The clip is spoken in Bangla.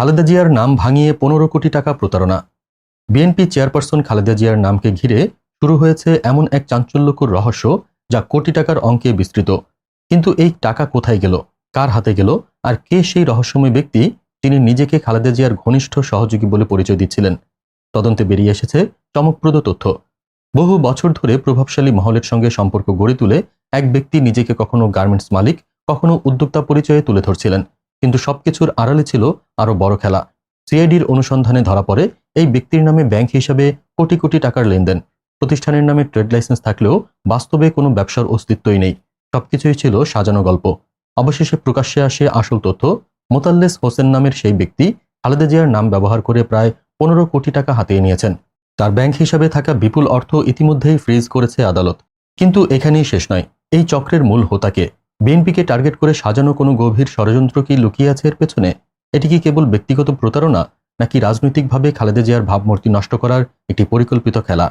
খালেদা জিয়ার নাম ভাঙিয়ে পনেরো কোটি টাকা প্রতারণা। বিএনপি চেয়ারপারসন খালেদা জিয়ার নামকে ঘিরে শুরু হয়েছে এমন এক চাঞ্চল্যকর রহস্য যা কোটি টাকার অঙ্কে বিস্তৃত। কিন্তু এই টাকা কোথায় গেল? কার হাতে গেল? আর কে সেই রহস্যময় ব্যক্তি তিনি নিজেকে খালেদা জিয়ার ঘনিষ্ঠ সহযোগী বলে পরিচয় দিচ্ছিলেন? তদন্তে বেরিয়ে এসেছে চমকপ্রদ তথ্য। বহু বছর ধরে প্রভাবশালী মহলের সঙ্গে সম্পর্ক গড়ে তুলে এক ব্যক্তি নিজেকে কখনো গার্মেন্টস মালিক, কখনো উদ্যোক্তা পরিচয়ে তুলে ধরছিলেন। কিন্তু সবকিছুর আড়ালে ছিল আরও বড় খেলা। সিআইডির অনুসন্ধানে ধরা পড়ে এই ব্যক্তির নামে ব্যাংক হিসাবে কোটি কোটি টাকার লেনদেন। প্রতিষ্ঠানের নামে ট্রেড লাইসেন্স থাকলেও বাস্তবে কোনো ব্যবসার অস্তিত্বই নেই। সবকিছুই ছিল সাজানো গল্প। অবশেষে প্রকাশ্যে আসে আসল তথ্য, মোতাল্লেস হোসেন নামের সেই ব্যক্তি খালেদা জিয়ার নাম ব্যবহার করে প্রায় পনেরো কোটি টাকা হাতিয়ে নিয়েছেন। তার ব্যাংক হিসাবে থাকা বিপুল অর্থ ইতিমধ্যেই ফ্রিজ করেছে আদালত। কিন্তু এখানেই শেষ নয়। এই চক্রের মূল হোতাকে বিএনপিকে টার্গেট করে সাজানো কোনো গভীর ষড়যন্ত্র কি লুকিয়ে আছে এর পেছনে? এটি কি কেবল ব্যক্তিগত প্রতারণা, নাকি রাজনৈতিকভাবে খালেদা জিয়ার ভাবমূর্তি নষ্ট করার একটি পরিকল্পিত খেলা?